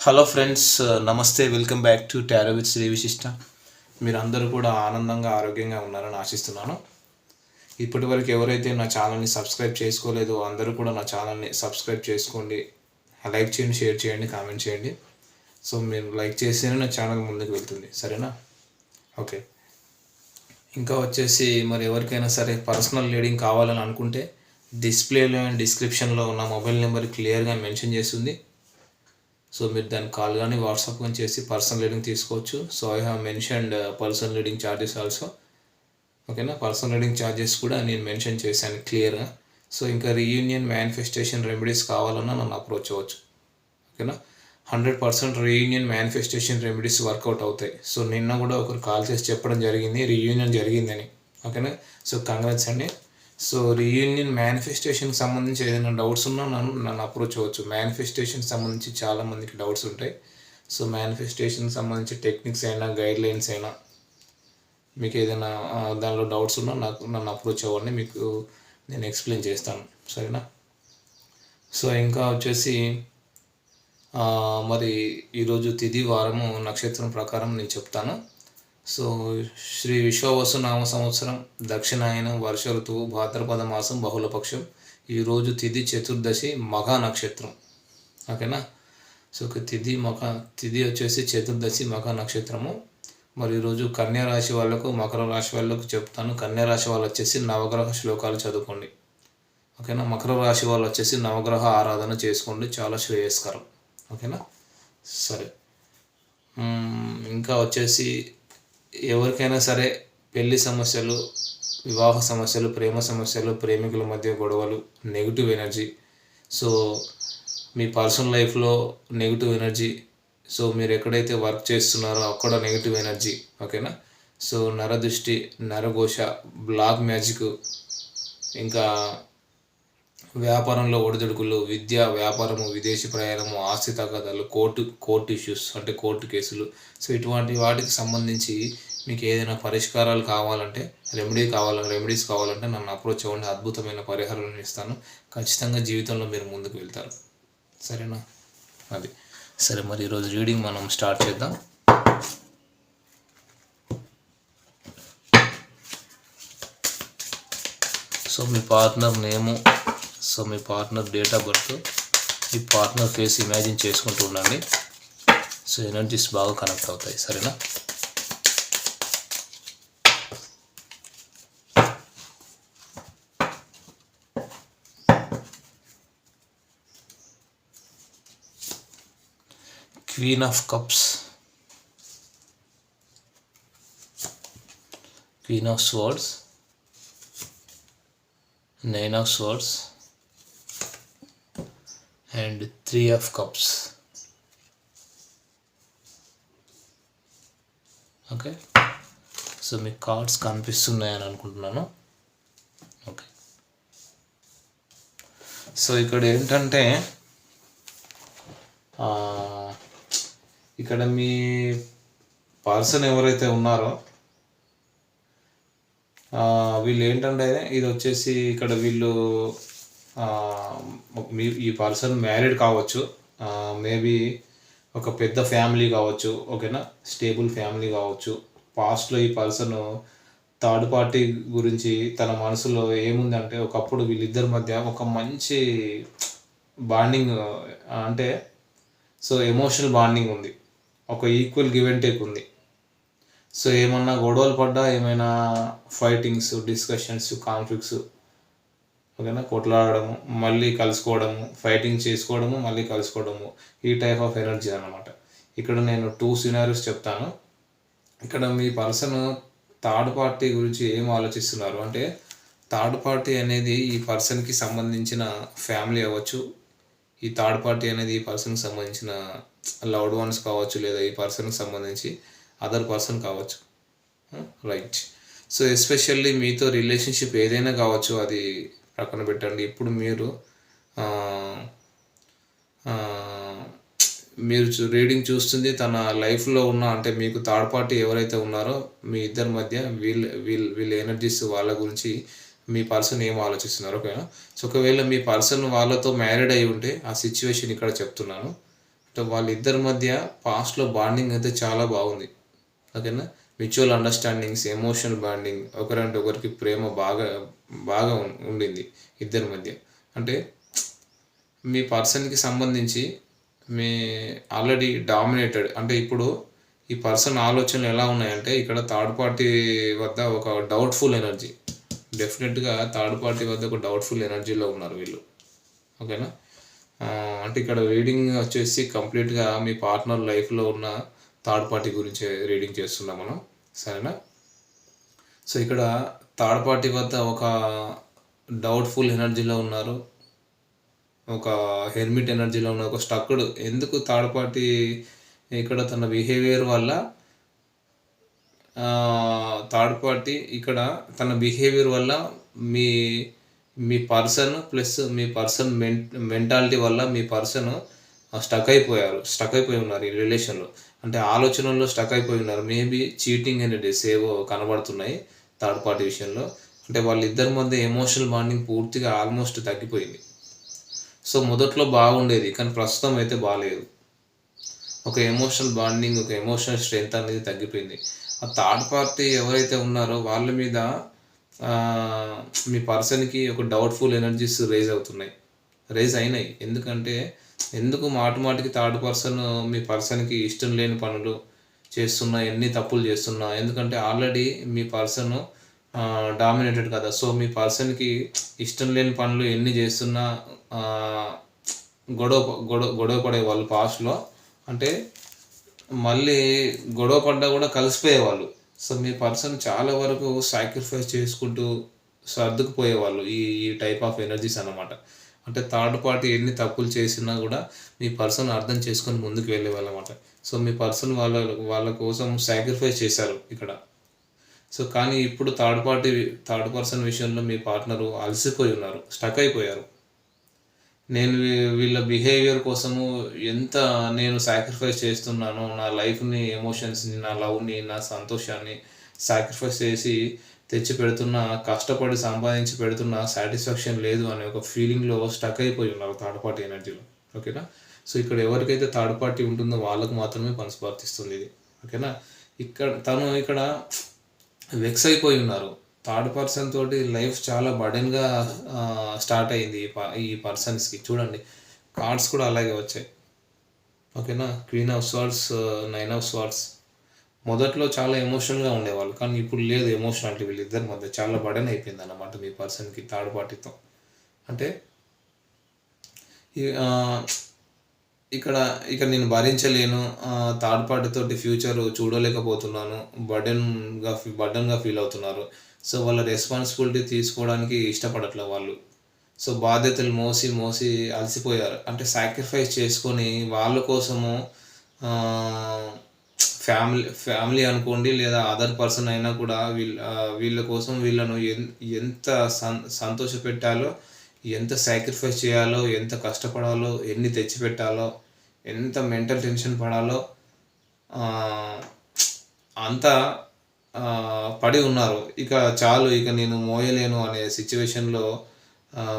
Hello friends uh, నమస్తే welcome back to tarot with Sri Vishishta అందరూ కూడా ఆనందంగా ఆరోగ్యంగా ఉన్నారని ఆశిస్తున్నాను. ఇప్పటి వరకు ఎవరైతే నా ఛానల్ని సబ్స్క్రైబ్ చేసుకోలేదో అందరూ కూడా నా ఛానల్ని సబ్స్క్రైబ్ చేసుకోండి. లైక్ చేయండి షేర్ చేయండి కామెంట్ చేయండి. సో మీరు లైక్ చేస్తేనే నా ఛానల్ ముందుకు వెళ్తుంది. సరేనా? ఓకే. ఇంకా వచ్చేసి మరి ఎవరికైనా సరే పర్సనల్ రీడింగ్ కావాలని అనుకుంటే డిస్ప్లేలో అండ్ డిస్క్రిప్షన్లో ఉన్న మొబైల్ నెంబర్ క్లియర్గా మెన్షన్ చేస్తుంది. సో మీరు దాన్ని కాల్ కానీ వాట్సాప్ కానీ చేసి పర్సనల్ రీడింగ్ తీసుకోవచ్చు. So I have mentioned uh, personal reading charges also. ఓకేనా? పర్సనల్ రీడింగ్ ఛార్జెస్ కూడా నేను మెన్షన్ చేశాను క్లియర్గా సో ఇంకా రీయూనియన్ మేనిఫెస్టేషన్ రెమెడీస్ కావాలన్నా నన్ను అప్రోచ్ అవ్వచ్చు. ఓకేనా? Hundred percent reunion manifestation remedies work out అవుతాయి. సో నిన్న కూడా ఒకరు కాల్ చేసి చెప్పడం జరిగింది రీయూనియన్ జరిగిందని. ఓకేనా? సో కంగ్రాట్స్ అండి. సో రీయూనియన్ మేనిఫెస్టేషన్కి సంబంధించి ఏదైనా డౌట్స్ ఉన్నా నన్ను నన్ను అప్రోచ్ అవ్వచ్చు. మేనిఫెస్టేషన్ సంబంధించి చాలా మందికి డౌట్స్ ఉంటాయి. సో మేనిఫెస్టేషన్కి సంబంధించి టెక్నిక్స్ అయినా గైడ్ లైన్స్ అయినా మీకు ఏదైనా దానిలో డౌట్స్ ఉన్నా నాకు నన్ను అప్రోచ్ అవ్వండి. మీకు నేను ఎక్స్ప్లెయిన్ చేస్తాను. సరేనా? సో ఇంకా వచ్చేసి మరి ఈరోజు తిది వారము నక్షత్రం ప్రకారం నేను చెప్తాను. సో శ్రీ విశ్వవసు నామ సంవత్సరం దక్షిణాయనం వర్ష ఋతువు భాద్రపద మాసం బహుళపక్షం. ఈరోజు తిథి చతుర్దశి మఘ నక్షత్రం. ఓకేనా? సో ఒక తిథి మఖ తిథి వచ్చేసి చతుర్దశి మఖ నక్షత్రము. మరి ఈరోజు కన్యా రాశి వాళ్ళకు మకర రాశి వాళ్ళకు చెప్తాను. కన్యా రాశి వాళ్ళు వచ్చేసి నవగ్రహ శ్లోకాలు చదువుకోండి. ఓకేనా? మకర రాశి వాళ్ళు వచ్చేసి నవగ్రహ ఆరాధన చేసుకోండి. చాలా శ్రేయస్కరం. ఓకేనా? సరే. ఇంకా వచ్చేసి ఎవరికైనా సరే పెళ్ళి సమస్యలు వివాహ సమస్యలు ప్రేమ సమస్యలు ప్రేమికుల మధ్య గొడవలు నెగిటివ్ ఎనర్జీ సో మీ పర్సనల్ లైఫ్లో నెగిటివ్ ఎనర్జీ సో మీరు ఎక్కడైతే వర్క్ చేస్తున్నారో అక్కడ నెగిటివ్ ఎనర్జీ ఓకేనా సో నరదృష్టి నరఘోష బ్లాక్ మ్యాజిక్ ఇంకా వ్యాపారంలో ఒడిదుడుకులు విద్య వ్యాపారము విదేశీ ప్రయాణము ఆస్తి తగాదాలు కోర్టు కోర్టు ఇష్యూస్ అంటే కోర్టు కేసులు. సో ఇటువంటి వాటికి సంబంధించి మీకు ఏదైనా పరిష్కారాలు కావాలంటే రెమెడీ కావాలంటే రెమెడీస్ కావాలంటే నన్ను అప్రోచ్ అవ్వండి. అద్భుతమైన పరిహారాలను ఇస్తాను. ఖచ్చితంగా జీవితంలో మీరు ముందుకు వెళ్తారు. సరేనా? అది. సరే మరి ఈరోజు రీడింగ్ మనం స్టార్ట్ చేద్దాం. సో మీ పార్ట్నర్ నేము సో మీ పార్ట్నర్ డేట్ ఆఫ్ బర్త్ మీ పార్ట్నర్ ఫేస్ ఇమాజిన్ చేసుకుంటూ ఉండండి. సో ఎనర్జీస్ బాగా కనెక్ట్ అవుతాయి సరేనా? Queen of cups queen of swords nine of swords and three of cups. Okay. So మీకు కార్డ్స్ కనిపిస్తున్నాయని అనుకుంటున్నాను. ఓకే. సో ఇక్కడ ఏంటంటే ఇక్కడ మీ పర్సన్ ఎవరైతే ఉన్నారో వీళ్ళు ఏంటంటే ఇది వచ్చేసి ఇక్కడ వీళ్ళు మీ ఈ పర్సన్ మ్యారీడ్ కావచ్చు. మేబీ ఒక పెద్ద ఫ్యామిలీ కావచ్చు ఓకేనా? స్టేబుల్ ఫ్యామిలీ కావచ్చు. పాస్ట్లో ఈ పర్సన్ థర్డ్ పార్టీ గురించి తన మనసులో ఏముందంటే ఒకప్పుడు వీళ్ళిద్దరి మధ్య ఒక మంచి బాండింగ్ అంటే సో ఎమోషనల్ బాండింగ్ ఉంది. ఒక ఈక్వల్ గివ్ అండ్ టేక్ ఉంది. సో ఏమన్నా గొడవలు పడ్డా ఏమైనా ఫైటింగ్స్ డిస్కషన్స్ కాన్ఫ్లిక్ట్స్ ఓకేనా? కొట్లాడడము మళ్ళీ కలుసుకోవడము ఫైటింగ్ చేసుకోవడము మళ్ళీ కలుసుకోవడము ఈ టైప్ ఆఫ్ ఎనర్జీ అనమాట ఇక్కడ నేను టూ సినారీస్ చెప్తాను. ఇక్కడ మీ పర్సన్ థర్డ్ పార్టీ గురించి ఏం ఆలోచిస్తున్నారు? అంటే థర్డ్ పార్టీ అనేది ఈ పర్సన్కి సంబంధించిన ఫ్యామిలీ అవ్వచ్చు. ఈ థర్డ్ పార్టీ అనేది ఈ పర్సన్కి సంబంధించిన లవ్డ్ వన్స్ కావచ్చు లేదా ఈ పర్సన్కి సంబంధించి అదర్ పర్సన్ కావచ్చు. రైట్ సో ఎస్పెషల్లీ మీతో రిలేషన్షిప్ ఏదైనా కావచ్చు అది పక్కన పెట్టండి. ఇప్పుడు మీరు మీరు చూ- రీడింగ్ చూస్తుంది తన లైఫ్లో ఉన్న అంటే మీకు థర్డ్ పార్టీ ఎవరైతే ఉన్నారో మీ ఇద్దరి మధ్య వీళ్ళ వీళ్ళ వీళ్ళ ఎనర్జీస్ వాళ్ళ గురించి మీ పర్సన్ ఏం ఆలోచిస్తున్నారు ఓకేనా? సో ఒకవేళ మీ పర్సన్ వాళ్ళతో మ్యారీడ్ అయి ఉంటే ఆ సిచ్యువేషన్ ఇక్కడ చెప్తున్నాను. అంటే వాళ్ళిద్దరి మధ్య పాస్ట్లో బాండింగ్ అయితే చాలా బాగుంది. ఓకేనా? మ్యూచువల్ అండర్స్టాండింగ్స్ ఎమోషనల్ బాండింగ్ ఒకరంటే ఒకరికి ప్రేమ బాగా బాగా ఉండింది ఇద్దరి మధ్య. అంటే మీ పర్సన్కి సంబంధించి మీ ఆల్రెడీ డామినేటెడ్ అంటే ఇప్పుడు ఈ పర్సన్ ఆలోచనలు ఎలా ఉన్నాయంటే ఇక్కడ థర్డ్ పార్టీ వద్ద ఒక డౌట్ఫుల్ ఎనర్జీ డెఫినెట్గా థర్డ్ పార్టీ వద్ద ఒక డౌట్ఫుల్ ఎనర్జీలో ఉన్నారు వీళ్ళు. ఓకేనా అంటే ఇక్కడ రీడింగ్ వచ్చేసి కంప్లీట్గా మీ పార్ట్నర్ లైఫ్లో ఉన్న థర్డ్ పార్టీ గురించి రీడింగ్ చేస్తున్నాం మనం. సరేనా? సో ఇక్కడ థర్డ్ పార్టీ వద్ద ఒక డౌట్ఫుల్ ఎనర్జీలో ఉన్నారు. ఒక హెర్మిట్ ఎనర్జీలో ఉన్న ఒక స్టక్డ్ ఎందుకు థర్డ్ పార్టీ ఇక్కడ తన బిహేవియర్ వల్ల థర్డ్ పార్టీ ఇక్కడ తన బిహేవియర్ వల్ల మీ మీ పర్సన్ ప్లస్ మీ పర్సన్ మెంట్ మెంటాలిటీ వల్ల మీ పర్సన్ స్టక్ అయిపోయారు స్టక్ అయిపోయి ఉన్నారు ఈ రిలేషన్లో. అంటే ఆలోచనల్లో స్టక్ అయిపోయి ఉన్నారు. మేబీ చీటింగ్ అండ్ డిసేవో కనబడుతున్నాయి థర్డ్ పార్టీ విషయంలో. అంటే వాళ్ళిద్దరి మధ్య ఎమోషనల్ బాండింగ్ పూర్తిగా ఆల్మోస్ట్ తగ్గిపోయింది. సో మొదట్లో బాగుండేది కానీ ప్రస్తుతం అయితే బాగాలేదు ఒక ఎమోషనల్ బాండింగ్ ఒక ఎమోషనల్ స్ట్రెంగ్త్ అనేది తగ్గిపోయింది. ఆ థర్డ్ పార్టీ ఎవరైతే ఉన్నారో వాళ్ళ మీద మీ పర్సన్కి ఒక డౌట్ఫుల్ ఎనర్జీస్ రేజ్ అవుతున్నాయి. రేజ్ అయినాయి. ఎందుకంటే ఎందుకు మాటిమాటికి థర్డ్ పర్సన్ మీ పర్సన్కి ఇష్టం లేని పనులు చేస్తున్నా ఎన్ని తప్పులు చేస్తున్నా? ఎందుకంటే ఆల్రెడీ మీ పర్సన్ డామినేటెడ్ కదా. సో మీ పర్సన్కి ఇష్టం లేని పనులు ఎన్ని చేస్తున్నా గొడవ గొడవ గొడవ పడే వాళ్ళు పాస్ట్లో అంటే మళ్ళీ గొడవ పడ్డా కూడా కలిసిపోయేవాళ్ళు. సో మీ పర్సన్ చాలా వరకు సాక్రిఫైస్ చేసుకుంటూ సర్దుకుపోయేవాళ్ళు ఈ ఈ టైప్ ఆఫ్ ఎనర్జీస్ అన్నమాట. అంటే థర్డ్ పార్టీ ఎన్ని తప్పులు చేసినా కూడా మీ పర్సన్ అర్థం చేసుకొని ముందుకు వెళ్ళే వాళ్ళమాట సో మీ పర్సన్ వాళ్ళ వాళ్ళ కోసం సాక్రిఫైస్ చేశారు ఇక్కడ. సో కానీ ఇప్పుడు థర్డ్ పార్టీ థర్డ్ పర్సన్ విషయంలో మీ పార్ట్నరు అలసిపోయి ఉన్నారు స్టక్ అయిపోయారు. నేను వీ- వీళ్ళ బిహేవియర్ కోసము ఎంత నేను సాక్రిఫైస్ చేస్తున్నానో నా లైఫ్ని ఎమోషన్స్ని నా లవ్ని నా సంతోషాన్ని సాక్రిఫైస్ చేసి తెచ్చి పెడుతున్న కష్టపడి సంపాదించి పెడుతున్న సాటిస్ఫాక్షన్ లేదు అనే ఒక ఫీలింగ్లో స్టక్ అయిపోయి ఉన్నారు థర్డ్ పార్టీ ఎనర్జీలో ఓకేనా సో ఇక్కడ ఎవరికైతే థర్డ్ పార్టీ ఉంటుందో వాళ్ళకు మాత్రమే పనిస్పర్తిస్తుంది ఇది. ఓకేనా ఇక్కడ తను ఇక్కడ వెక్స్ అయిపోయి ఉన్నారు. థర్డ్ పర్సన్ తోటి లైఫ్ చాలా బర్డెన్గా స్టార్ట్ అయింది ప- ఈ పర్సన్స్కి చూడండి కార్డ్స్ కూడా అలాగే వచ్చాయి. ఓకేనా queen of swords nine of swords మొదట్లో చాలా ఎమోషనల్గా ఉండేవాళ్ళు. కానీ ఇప్పుడు లేదు ఎమోషనాలిటీ వీళ్ళిద్దరి మధ్య చాలా బడన్ అయిపోయింది అన్నమాట మీ పర్సన్కి థర్డ్ పార్టీతో అంటే ఇక్కడ ఇక్కడ నేను భరించలేను థర్డ్ పార్టీతోటి ఫ్యూచర్ చూడలేకపోతున్నాను బర్డెన్గా బర్డెన్గా ఫీల్ అవుతున్నారు. సో వాళ్ళ రెస్పాన్సిబిలిటీ తీసుకోవడానికి ఇష్టపడట్లే వాళ్ళు. సో బాధ్యతలు మోసి మోసి అలసిపోయారు. అంటే సాక్రిఫైస్ చేసుకొని వాళ్ళ కోసము ఫ్యామిలీ ఫ్యామిలీ అనుకోండి లేదా అదర్ పర్సన్ అయినా కూడా వీళ్ళ వీళ్ళ కోసం వీళ్ళను ఎంత సన్ సంతోష పెట్టాలో ఎంత సాక్రిఫైస్ చేయాలో ఎంత కష్టపడాలో ఎన్ని తెచ్చిపెట్టాలో ఎంత మెంటల్ టెన్షన్ పడాలో అంతా పడి ఉన్నారు. ఇక చాలు ఇక నేను మోయలేను అనే సిచ్యువేషన్లో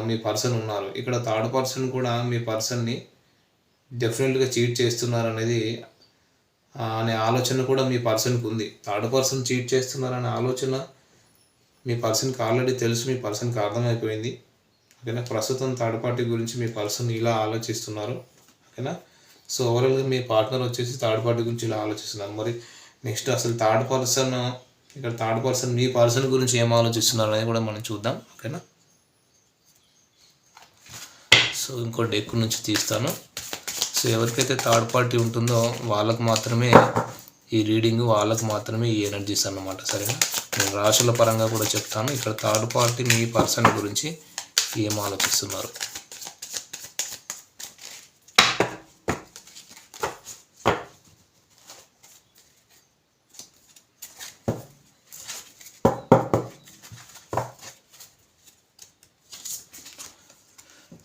మీ పర్సన్ ఉన్నారు. ఇక్కడ థర్డ్ పర్సన్ కూడా మీ పర్సన్ని డెఫినెట్గా చీట్ చేస్తున్నారు అనేది అనే ఆలోచన కూడా మీ పర్సన్కి ఉంది. థర్డ్ పర్సన్ చీట్ చేస్తున్నారనే ఆలోచన మీ పర్సన్కి ఆల్రెడీ తెలుసు మీ పర్సన్కి అర్థమైపోయింది. ఓకేనా? ప్రస్తుతం థర్డ్ పార్టీ గురించి మీ పర్సన్ ఇలా ఆలోచిస్తున్నారు. ఓకేనా? సో ఓవరాల్గా మీ పార్ట్నర్ వచ్చేసి థర్డ్ పార్టీ గురించి ఇలా ఆలోచిస్తున్నారు. మరి నెక్స్ట్ అసలు థర్డ్ పర్సన్ ఇక్కడ థర్డ్ పర్సన్ మీ పర్సన్ గురించి ఏం ఆలోచిస్తున్నారు అనేది కూడా మనం చూద్దాం. ఓకేనా? సో ఇంకో డెక్ నుంచి తీస్తాను. సో ఎవరికైతే థర్డ్ పార్టీ ఉంటుందో వాళ్ళకు మాత్రమే ఈ రీడింగ్ వాళ్ళకు మాత్రమే ఈ ఎనర్జీస్ అన్నమాట సరేనా? నేను రాశుల పరంగా కూడా చెప్తాను. ఇక్కడ థర్డ్ పార్టీ మీ పర్సన్ గురించి ఏం ఆలోచిస్తున్నారు?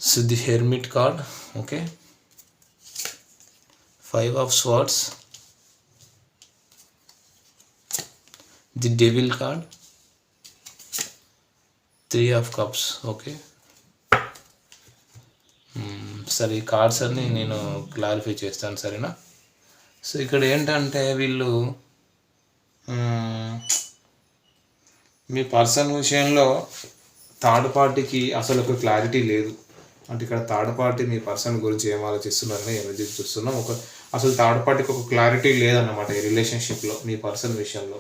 So the Hermit card, okay. Five of Swords. The Devil card. Three of Cups, okay. సరే ఈ కార్డ్స్ అన్ని నేను క్లారిఫై చేస్తాను సరేనా సో ఇక్కడ ఏంటంటే వీళ్ళు మీ పర్సన్ విషయంలో థర్డ్ పార్టీకి అసలు ఒక క్లారిటీ లేదు అంటే ఇక్కడ థర్డ్ పార్టీ మీ పర్సన్ గురించి ఏం ఆలోచిస్తున్నారని ఎనర్జీ చూస్తున్నాం ఒక అసలు థర్డ్ పార్టీకి ఒక క్లారిటీ లేదన్నమాట ఈ రిలేషన్షిప్లో మీ పర్సన్ విషయంలో.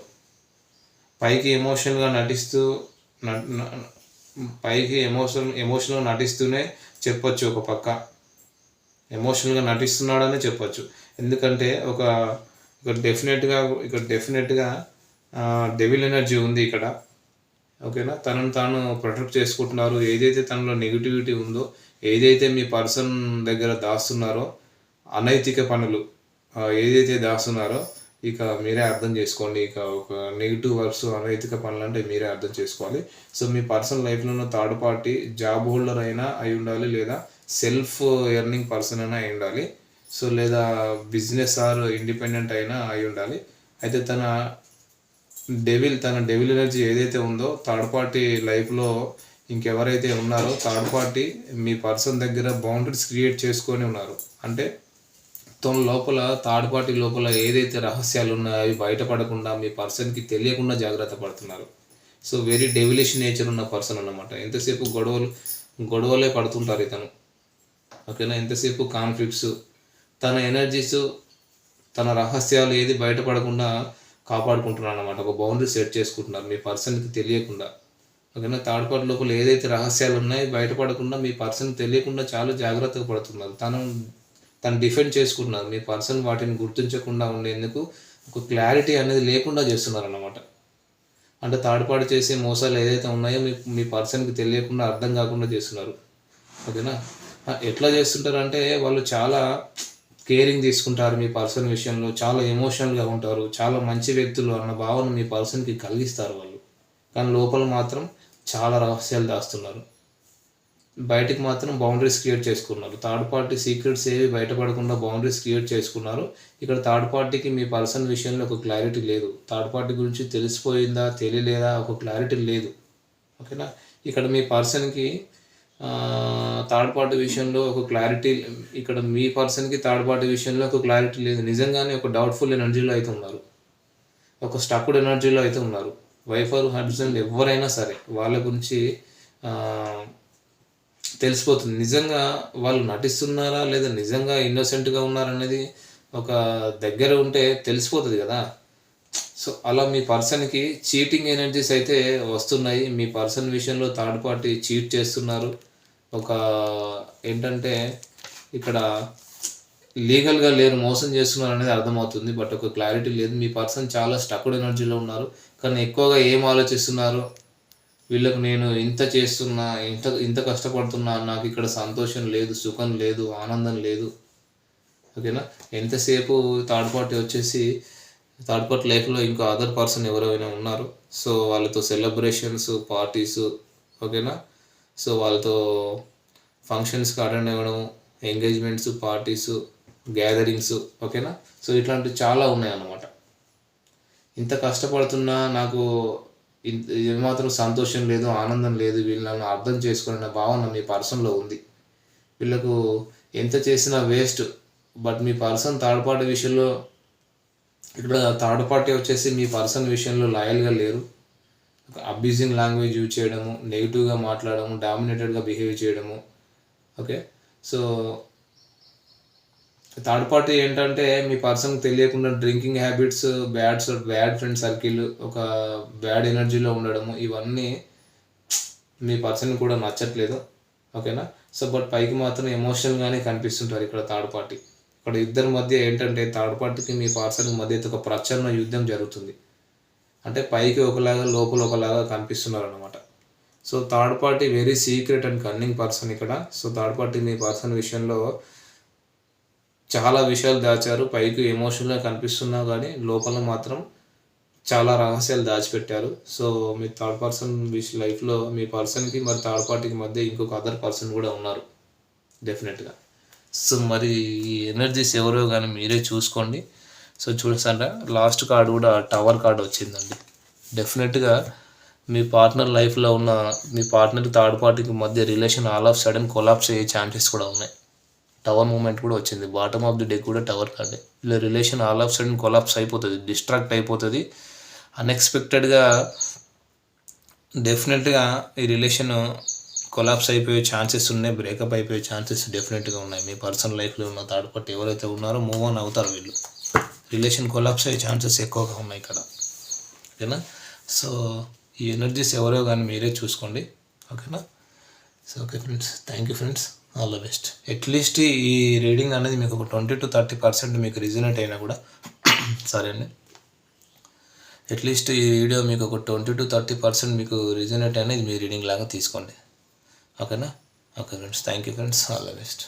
పైకి ఎమోషనల్గా నటిస్తూ న- పైకి ఎమోషన్ ఎమోషనల్గా నటిస్తూనే చెప్పొచ్చు ఒక పక్క. ఎమోషనల్గా నటిస్తున్నాడని చెప్పొచ్చు. ఎందుకంటే ఒక ఇక్కడ డెఫినెట్గా ఇక్కడ డెఫినెట్గా డెవిల్ ఎనర్జీ ఉంది ఇక్కడ. ఓకేనా తనను తాను ప్రొటెక్ట్ చేసుకుంటున్నారు. ఏదైతే తనలో నెగిటివిటీ ఉందో ఏదైతే మీ పర్సన్ దగ్గర దాస్తున్నారో అనైతిక పనులు ఏదైతే దాస్తున్నారో ఇక మీరే అర్థం చేసుకోండి. ఇక ఒక నెగిటివ్ వర్క్స్ అనైతిక పనులు అంటే మీరే అర్థం చేసుకోవాలి. సో మీ పర్సనల్ లైఫ్లో ఉన్న థర్డ్ పార్టీ జాబ్ హోల్డర్ అయినా అయి ఉండాలి లేదా సెల్ఫ్ ఎర్నింగ్ పర్సన్ అయినా అయి ఉండాలి. సో లేదా బిజినెస్ ఆర్ ఇండిపెండెంట్ అయినా అయి ఉండాలి. అయితే తన డెవిల్ తన డెవిల్ ఎనర్జీ ఏదైతే ఉందో థర్డ్ పార్టీ లైఫ్లో ఇంకెవరైతే ఉన్నారో థర్డ్ పార్టీ మీ పర్సన్ దగ్గర బౌండరీస్ క్రియేట్ చేసుకొని ఉన్నారు. అంటే మొత్తం లోపల థర్డ్ పార్టీ లోపల ఏదైతే రహస్యాలు ఉన్నాయో అవి బయటపడకుండా మీ పర్సన్కి తెలియకుండా జాగ్రత్త పడుతున్నారు. సో వెరీ డెవిలిష్ నేచర్ ఉన్న పర్సన్ అన్నమాట. ఎంతసేపు గొడవలు గొడవలే పడుతుంటారు ఇతను. ఓకేనా? ఎంతసేపు కాన్ఫ్లిక్ట్స్ తన ఎనర్జీస్ తన రహస్యాలు ఏది బయటపడకుండా కాపాడుకుంటున్నాను అనమాట ఒక బౌండరీ సెట్ చేసుకుంటున్నారు మీ పర్సన్కి తెలియకుండా. ఓకేనా? థర్డ్ పార్టీ లోపల ఏదైతే రహస్యాలు ఉన్నాయో బయటపడకుండా మీ పర్సన్ తెలియకుండా చాలా జాగ్రత్తగా పడుతున్నారు. తను తను డిఫెండ్ చేసుకుంటున్నారు. మీ పర్సన్ వాటిని గుర్తించకుండా ఉండేందుకు ఒక క్లారిటీ అనేది లేకుండా చేస్తున్నారు అన్నమాట అంటే థర్డ్ పార్టీ చేసే మోసాలు ఏదైతే ఉన్నాయో మీ మీ పర్సన్కి తెలియకుండా అర్థం కాకుండా చేస్తున్నారు. ఓకేనా? ఎట్లా చేస్తుంటారంటే వాళ్ళు చాలా కేరింగ్ తీసుకుంటారు మీ పర్సన్ విషయంలో. చాలా ఎమోషనల్గా ఉంటారు. చాలా మంచి వ్యక్తులు అన్న భావన మీ పర్సన్కి కలిగిస్తారు వాళ్ళు. కానీ లోపల మాత్రం చాలా రహస్యాలు దాస్తున్నారు. బయటికి మాత్రం బౌండరీస్ క్రియేట్ చేసుకున్నారు. థర్డ్ పార్టీ సీక్రెట్స్ ఏవి బయటపడకుండా బౌండరీస్ క్రియేట్ చేసుకున్నారు. ఇక్కడ థర్డ్ పార్టీకి మీ పర్సన్ విషయంలో ఒక క్లారిటీ లేదు. థర్డ్ పార్టీ గురించి తెలిసిపోయిందా తెలియలేదా? ఒక క్లారిటీ లేదు. ఓకేనా ఇక్కడ మీ పర్సన్కి థర్డ్ పార్టీ విషయంలో ఒక క్లారిటీ ఇక్కడ మీ పర్సన్కి థర్డ్ పార్టీ విషయంలో ఒక క్లారిటీ లేదు. నిజంగానే ఒక డౌట్ఫుల్ ఎనర్జీలో అయితే ఉన్నారు. ఒక స్టక్డ్ ఎనర్జీలో అయితే ఉన్నారు. వైఫ్ ఆర్ హస్బెండ్ ఎవరైనా సరే వాళ్ళ గురించి తెలిసిపోతుంది. నిజంగా వాళ్ళు నటిస్తున్నారా లేదా నిజంగా ఇన్నోసెంట్గా ఉన్నారనేది ఒక దగ్గర ఉంటే తెలిసిపోతుంది కదా. సో అలా మీ పర్సన్కి చీటింగ్ ఎనర్జీస్ అయితే వస్తున్నాయి. మీ పర్సన్ విషయంలో థర్డ్ పార్టీ చీట్ చేస్తున్నారు. ఒక ఏంటంటే ఇక్కడ లీగల్గా లేరు మోసం చేస్తున్నారు అనేది అర్థమవుతుంది. బట్ ఒక క్లారిటీ లేదు. మీ పర్సన్ చాలా స్టక్డ్ ఎనర్జీలో ఉన్నారు. కానీ ఎక్కువగా ఏం ఆలోచిస్తున్నారు? వీళ్ళకు నేను ఇంత చేస్తున్నా ఇంత ఇంత కష్టపడుతున్నా నాకు ఇక్కడ సంతోషం లేదు సుఖం లేదు ఆనందం లేదు. ఓకేనా? ఎంతసేపు థర్డ్ పార్టీ వచ్చేసి థర్డ్ పార్టీ లైఫ్లో ఇంకో అదర్ పర్సన్ ఎవరైనా ఉన్నారు సో వాళ్ళతో సెలబ్రేషన్స్ పార్టీస్ ఓకేనా? సో వాళ్ళతో ఫంక్షన్స్కి అటెండ్ అవ్వడం ఎంగేజ్మెంట్స్ పార్టీస్ గ్యాదరింగ్స్ ఓకేనా? సో ఇట్లాంటివి చాలా ఉన్నాయి అన్నమాట ఇంత కష్టపడుతున్నా నాకు ఏమాత్రం సంతోషం లేదు ఆనందం లేదు వీళ్ళని అర్థం చేసుకునే భావన మీ పర్సన్లో ఉంది. వీళ్ళకు ఎంత చేసినా వేస్ట్ బట్ మీ పర్సన్ థర్డ్ పార్టీ విషయంలో ఇక్కడ థర్డ్ పార్టీ వచ్చేసి మీ పర్సన్ విషయంలో లాయల్గా లేరు. అబ్యూజింగ్ లాంగ్వేజ్ యూజ్ చేయడము నెగిటివ్గా మాట్లాడము డామినేటెడ్గా బిహేవ్ చేయడము ఓకే? సో థర్డ్ పార్టీ ఏంటంటే మీ పర్సన్కి తెలియకుండా drinking habits bad bad friend circle ఒక బ్యాడ్ ఎనర్జీలో ఉండడము ఇవన్నీ మీ పర్సన్ కూడా నచ్చట్లేదు. ఓకేనా సో బట్ పైకి మాత్రం ఎమోషనల్గానే కనిపిస్తుంటారు ఇక్కడ థర్డ్ పార్టీ ఇక్కడ ఇద్దరి మధ్య ఏంటంటే థర్డ్ పార్టీకి మీ పర్సన్ మధ్య ఒక ప్రచన్న యుద్ధం జరుగుతుంది. అంటే పైకి ఒకలాగా లోపల ఒకలాగా కనిపిస్తున్నారు అనమాట so third party very secret and cunning person ఇక్కడ. సో థర్డ్ పార్టీ మీ పర్సన్ విషయంలో చాలా విషయాలు దాచారు. పైకి ఎమోషనల్గా కనిపిస్తున్నా కానీ లోపల మాత్రం చాలా రహస్యాలు దాచిపెట్టారు. సో మీ థర్డ్ పర్సన్ విష్ లైఫ్లో మీ పర్సన్కి మరి థర్డ్ పార్టీకి మధ్య ఇంకొక అదర్ పర్సన్ కూడా ఉన్నారు. డెఫినెట్గా సో మరి ఈ ఎనర్జీస్ ఎవరో కానీ మీరే చూసుకోండి. సో చూసారా లాస్ట్ కార్డు కూడా టవర్ కార్డు వచ్చిందండి. డెఫినెట్గా మీ పార్ట్నర్ లైఫ్లో ఉన్న మీ పార్ట్నర్ థర్డ్ పార్టీకి మధ్య relation all of sudden collapse అయ్యే ఛాన్సెస్ కూడా ఉన్నాయి. టవర్ మూమెంట్ కూడా వచ్చింది. బాటమ్ ఆఫ్ ది డెక్ కూడా టవర్ కార్డే ఇలా relation all of sudden collapse అయిపోతుంది. డిస్ట్రాక్ట్ అయిపోతుంది. అన్ఎక్స్పెక్టెడ్గా డెఫినెట్గా ఈ రిలేషన్ కొలాప్స్ అయిపోయే ఛాన్సెస్ ఉన్నాయి. బ్రేకప్ అయిపోయే ఛాన్సెస్ డెఫినెట్గా ఉన్నాయి. మీ పర్సనల్ లైఫ్లో ఉన్న థర్డ్ పార్టీ ఎవరైతే ఉన్నారో మూవ్ ఆన్ అవుతారు వీళ్ళు. రిలేషన్ కొలాప్స్ అయ్యే ఛాన్సెస్ ఎక్కువగా ఉన్నాయి ఇక్కడ. ఓకేనా? సో ఈ ఎనర్జీస్ ఎవరో కానీ మీరే చూసుకోండి. ఓకేనా? So okay friends thank you friends all the best. At least ఈ రీడింగ్ అనేది మీకు ఒక ట్వంటీ టు థర్టీ పర్సెంట్ మీకు రిజనేట్ అయినా కూడా సరే అండి అట్లీస్ట్ ఈ వీడియో మీకు ఒక ట్వంటీ టు థర్టీ పర్సెంట్ మీకు రిజనేట్ అనేది మీ రీడింగ్ లాగా తీసుకోండి. ఓకేనా okay friends thank you friends all the best